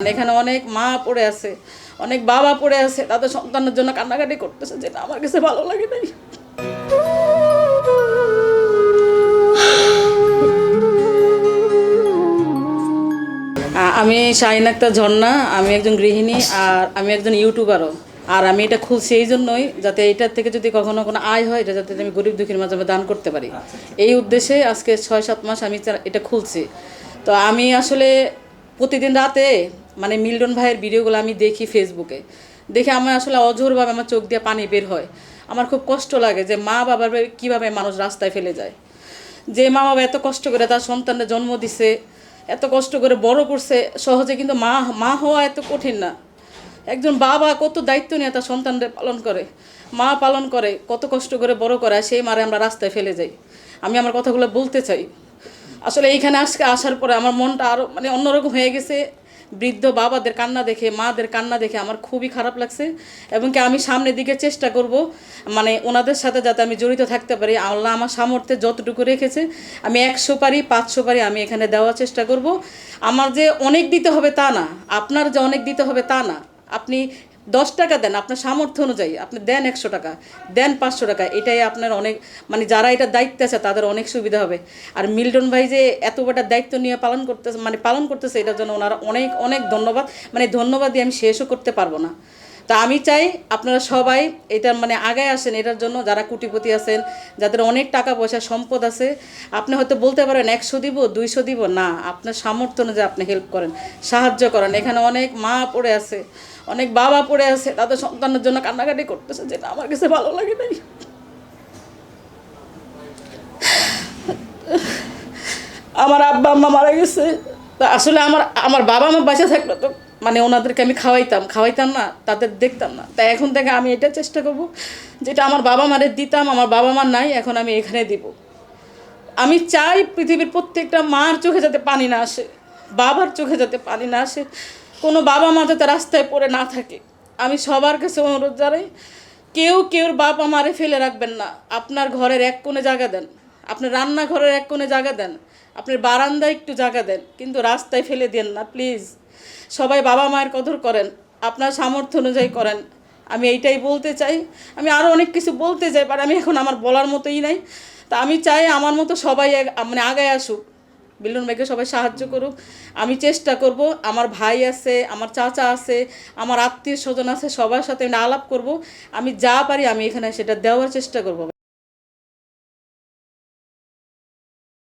এখানে অনেক মা পড়ে আছে অনেক বাবা পড়ে আছে তাদের সন্তানের জন্য কান্নাকাটি করতেছে যেটা আমার কাছে ভালো লাগে নাই। আমি শাহিন আক্তার ঝর্ণা আমি একজন গৃহিণী আর আমি একজন ইউটিউবারও। আর আমি এটা খুলছি এই জন্যই যাতে এটার থেকে যদি কখনো কোনো আয় হয় এটা যাতে আমি গরিব দুঃখীর মাঝে দান করতে পারি। এই উদ্দেশ্যে আজকে ছয় সাত মাস আমি এটা খুলছি। তো আমি আসলে প্রতিদিন রাতে মানে মিল্টন ভাইয়ের ভিডিওগুলো আমি দেখি ফেসবুকে দেখে আমার আসলে অঝোরভাবে আমার চোখ দিয়ে পানি বের হয়। আমার খুব কষ্ট লাগে যে মা বাবার কীভাবে মানুষ রাস্তায় ফেলে যায়। যে মা বাবা এত কষ্ট করে তার সন্তানের জন্ম দিছে, এত কষ্ট করে বড় করছে, সহজে কিন্তু মা মা হওয়া এত কঠিন না। একজন বাবা কত দায়িত্ব নিয়ে তার সন্তানদের পালন করে। মা পালন করে, কত কষ্ট করে বড় করে সেই মারে আমরা রাস্তায় ফেলে যাই। আমি আমার কথাগুলো বলতে চাই। আসলে এইখানে আজকে আসার পরে আমার মনটা আরও মানে অন্যরকম হয়ে গেছে। বৃদ্ধ বাবাদের কান্না দেখে, মাদের কান্না দেখে আমার খুবই খারাপ লাগছে এবং কি আমি সামনের দিকে চেষ্টা করব মানে ওনাদের সাথে যাতে আমি জড়িত থাকতে পারি। আল্লাহ আমার সামর্থ্যে যতটুকু রেখেছে, আমি একশো পারি, পাঁচশো পারি আমি এখানে দেওয়ার চেষ্টা করব। আমার যে অনেক দিতে হবে তা না, আপনার যে অনেক দিতে হবে তা না। আপনি দশ টাকা দেন, আপনার সামর্থ্য অনুযায়ী, আপনি দেন একশো টাকা, দেন পাঁচশো টাকা, এটাই আপনার অনেক মানে যারা এটা দায়িত্ব আছে, তাদের অনেক সুবিধা হবে। আর মিল্টন ভাই যে এত বড় দায়িত্ব নিয়ে পালন করতেছে মানে পালন করতেছে, এটার জন্য ওনারা অনেক অনেক ধন্যবাদ। মানে ধন্যবাদ দিয়ে আমি শেষও করতে পারব না। তা আমি চাই আপনারা সবাই এটার মানে আগায় আসেন এটার জন্য, যারা কুটিপতি আছেন, যাদের অনেক টাকা পয়সা, সম্পদ আছে, আপনি হয়তো বলতে পারেন একশো দিব, দুইশো দিব, না, আপনার সামর্থ্য অনুযায়ী আপনি হেল্প করেন, সাহায্য করেন। এখানে অনেক মা পড়ে আছে, অনেক বাবা পড়ে আছে, তাদের সন্তানের জন্য কান্নাকাটি করতেছে, যেটা আমার কাছে ভালো লাগে নাই। আমার আব্বা আম্মা মারা গেছে, তা আসলে আমার আমার বাবা মা বাঁচা থাকল তো মানে ওনাদেরকে আমি খাওয়াইতাম খাওয়াইতাম না, তাদের দেখতাম না। তাই এখন থেকে আমি এটা চেষ্টা করব, যেটা আমার বাবা মারে দিতাম, আমার বাবা মার নাই, এখন আমি এখানে দিব। আমি চাই পৃথিবীর প্রত্যেকটা মার চোখে যাতে পানি না আসে, বাবার চোখে যাতে পানি না আসে, কোনো বাবা মা যাতে রাস্তায় পড়ে না থাকে। আমি সবার কাছে অনুরোধ জানাই, কেউ কেউর বাবা মারে ফেলে রাখবেন না, আপনার ঘরের এক কোণে জায়গা দেন। আপনার রান্নাঘরের এক কোণে জায়গা দেন আপনার বারান্দায় একটু জায়গা দেন, কিন্তু রাস্তায় ফেলে দেন না প্লিজ সবাই বাবা মায়ের কদর করেন, আপনার সামর্থ্য অনুযায়ী করেন। আমি এইটাই বলতে চাই, আমি আরও অনেক কিছু বলতে চাই বাট আমি এখন আমার বলার মতোই নাই। তা আমি চাই আমার মতো সবাই মানে আগায় আসুক। বিল্লন ভাইকে সবাই সাহায্য করুক। আমি চেষ্টা করব, আমার ভাই আছে, আমার চাচা আছে, আমার আত্মীয় স্বজন আছে, সবার সাথে আমি আলাপ করব। আমি যা পারি আমি এখানে সেটা দেওয়ার চেষ্টা করব।